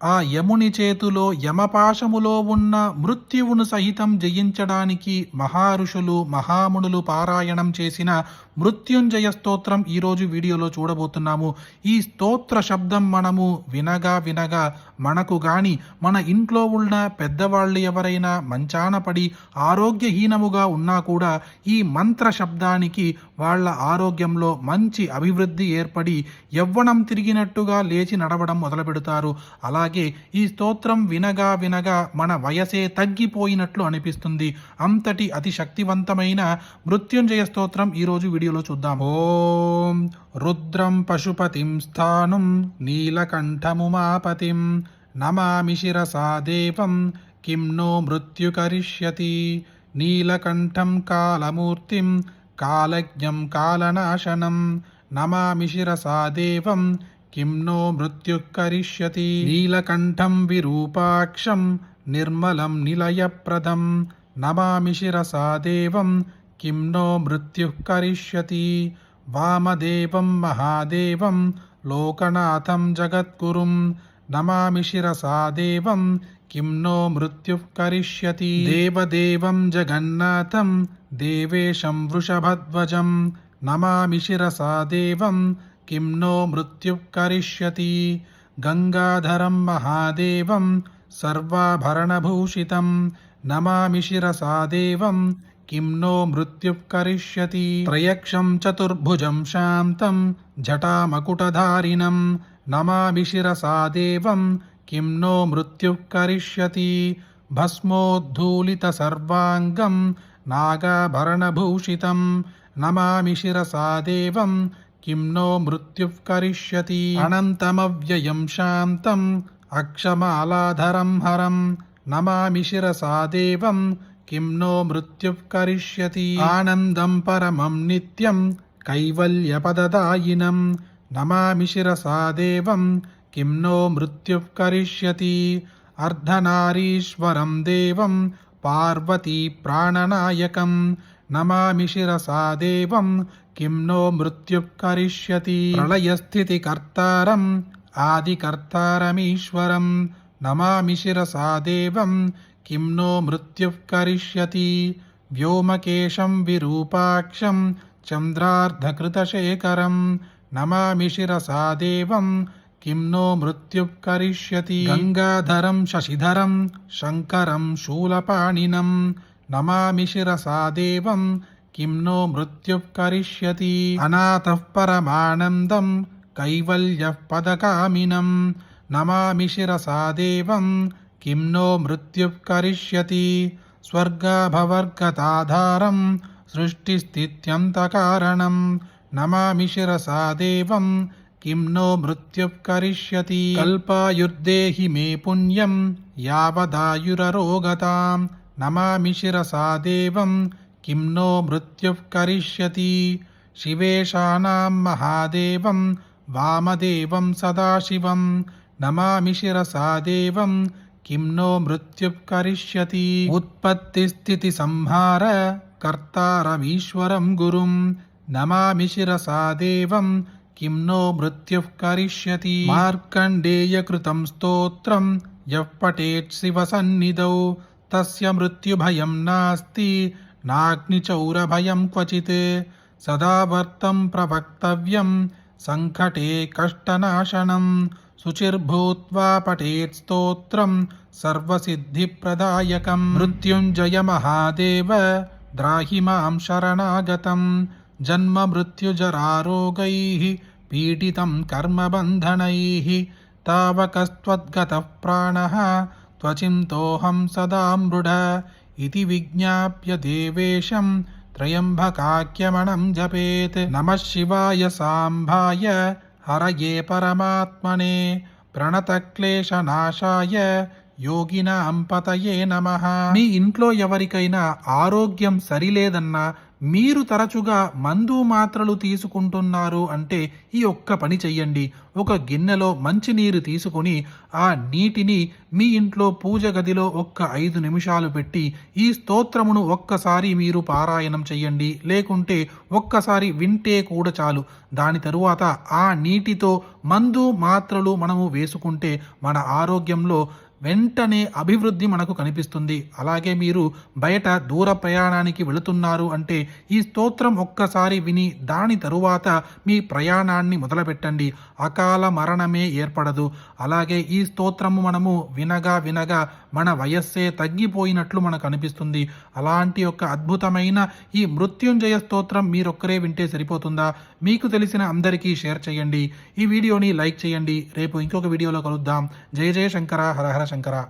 ఆ యముని చేతిలో యమపాశములో ఉన్న మృత్యువును సహితం జయించడానికి మహారుషులు మహామునులు పారాయణం చేసిన మృత్యుంజయ స్తోత్రం ఈరోజు వీడియోలో చూడబోతున్నాము. ఈ స్తోత్ర శబ్దం మనము వినగా వినగా మనకు గాని మన ఇంట్లో ఉన్న పెద్దవాళ్ళు ఎవరైనా మంచాన పడి ఆరోగ్యహీనముగా ఉన్నా కూడా ఈ మంత్ర శబ్దానికి వాళ్ళ ఆరోగ్యంలో మంచి అభివృద్ధి ఏర్పడి యవ్వనం తిరిగినట్టుగా లేచి నడవడం మొదలు పెడతారు అలాగే ఈ స్తోత్రం వినగా వినగా మన వయసే తగ్గిపోయినట్లు అనిపిస్తుంది. అంతటి అతి శక్తివంతమైన మృత్యుంజయ స్తోత్రం ఈరోజు వీడియోలో చూద్దాం. ఓం రుద్రం పశుపతిం స్థానం నీలకంఠముమాపతిం నమామి శిరసా దేవం కిం నో మృత్యుకరిష్యతి నీలకంఠం కాలమూర్తిం కాలజ్ఞం కాలనాశనం. నమామి శిరసా దేవం కిం నో మృత్యుః కరిష్యతి. నీలకంఠం విరూపాక్షం నిర్మలం నిలయప్రదం. నమామి శిరసా దేవం కిం నో మృత్యుః కరిష్యతి వామదేవం మహాదేవం లోకనాథం జగద్గురుం నమామి శిరసా దేవం కిం నో మృత్యుః కరిష్యతి దేవదేవం జగన్నాథం దేవేశం వృషభధ్వజం నమామి శిరసా దేవం కిం నో మృత్యుః కరిష్యతి గంగాధరం మహాదేవం సర్వాభరణభూషితం నమామి శిరసా దేవం కిం నో మృత్యుః కరిష్యతి త్రయక్షం చతుర్భుజం శాంతం జటామకుటధారిణం నమామి శిరసా దేవం కిం నో మృత్యుః కరిష్యతి భస్మోద్ధూలితసర్వాంగం నాగాభరణభూషితం నమామి శిరసా దేవం కిం నో మృత్యుః కరిష్యతి అనంతమవ్యయం శాంతం అక్షమాలాధరం హరం నమామి శిరసా దేవం కిం నో మృత్యుః కరిష్యతి ఆనందం పరమం నిత్యం కైవల్యపదదాయినం నమామి శిరసా దేవం కిం నో మృత్యుః కరిష్యతి అర్ధనారీశ్వరం దేవం పార్వతీ ప్రాణనాయకం నమామి శిరసా దేవం కిం నో మృత్యుః కరిష్యతి ప్రళయస్థితికర్తారం ఆదికర్తారమీశ్వరం నమామి శిరసా దేవం కిం నో మృత్యుః కరిష్యతి వ్యోమకేశం విరూపాక్షం చంద్రార్ధకృతశేఖరం నమామి శిరసా దేవం కిం నో మృత్యుః కరిష్యతి గంగాధరం శశిధరం శంకరం శూలపాణినం నమామి శిరసా దేవం కిం నో మృత్యుః కరిష్యతి అనాథః పరమానందం కైవల్యః పదకామినం నమామి శిరసా దేవం కిం నో మృత్యుకరిష్యతి స్వర్గాభవర్గతాధారం సృష్టిస్థిత్యంతకారణం నమామి శిరసా దేవం కిం నో మృత్యుకరిష్యతి కల్పాయుర్దేహి మే పుణ్యం యావదాయురరోగతాం నమామి శిరసా దేవం కిం నో మృత్యుకరిష్యతి శివేశానాం మహాదేవం వామదేవం సదాశివం నమామి శిరసా దేవం కిం నో మృత్యుః కరిష్యతి ఉత్పత్తిస్థితి సంహార కర్తారమీశ్వరం గురుం నమామి శిరసా దేవం కిం నో మృత్యుః కరిష్యతి మార్కండేయకృతం స్తోత్రం యః పఠేత్ శివసన్నిధౌ తస్య మృత్యుభయం నాస్తి నాగ్నిచౌరభయం క్వచిత్ సదా వర్తం ప్రవక్తవ్యం सङ्कटे कष्टनाशनम् शुचिर्भूत्वा पठेत् स्तोत्रम् सर्वसिद्धिप्रदायकम्। मृत्युञ्जय महादेव द्राहि माँ शरणागतम् जन्ममृत्युजरारोगैः पीडितम् कर्मबन्धनैः। तावकस्त्वद्गतः प्राणः त्वचिन्तोऽहं सदा मृढ इति विज्ञाप्य देवेशम् త్రయంబకాక్యమణం జపేత్. నమ శివాయ సాంభాయ హరయే పరమాత్మనే. ప్రణతక్లేశనాశాయ యోగిన అంపతయే నమ. మీ ఇంట్లో ఎవరికైనా ఆరోగ్యం సరిలేదన్నా మీరు తరచుగా మందు మాత్రలు తీసుకుంటున్నారు అంటే ఈ ఒక్క పని చెయ్యండి. ఒక గిన్నెలో మంచినీరు తీసుకొని ఆ నీటిని మీ ఇంట్లో పూజ గదిలో ఒక్క ఐదు నిమిషాలు పెట్టి ఈ స్తోత్రమును ఒక్కసారి మీరు పారాయణం చెయ్యండి. లేకుంటే ఒక్కసారి వింటే కూడా చాలు. దాని తరువాత ఆ నీటితో మందు మాత్రలు మనము వేసుకుంటే మన ఆరోగ్యంలో వెంటనే అభివృద్ధి మనకు కనిపిస్తుంది. అలాగే మీరు బయట దూర ప్రయాణానికి వెళుతున్నారు అంటే ఈ స్తోత్రం ఒక్కసారి విని దాని తరువాత మీ ప్రయాణాన్ని మొదలుపెట్టండి. అకాల మరణమే ఏర్పడదు. అలాగే ఈ స్తోత్రము మనము వినగా వినగా మన వయస్సే తగ్గిపోయినట్లు మనకు అనిపిస్తుంది అలాంటి ఒక అద్భుతమైన ఈ మృత్యుంజయ స్తోత్రం మీరొక్కరే వింటే సరిపోతుందా? మీకు తెలిసిన అందరికీ షేర్ చేయండి. ఈ వీడియోని లైక్ చేయండి. రేపు ఇంకొక వీడియోలో కలుద్దాం. జయ జయ శంకర హర హర శంకర.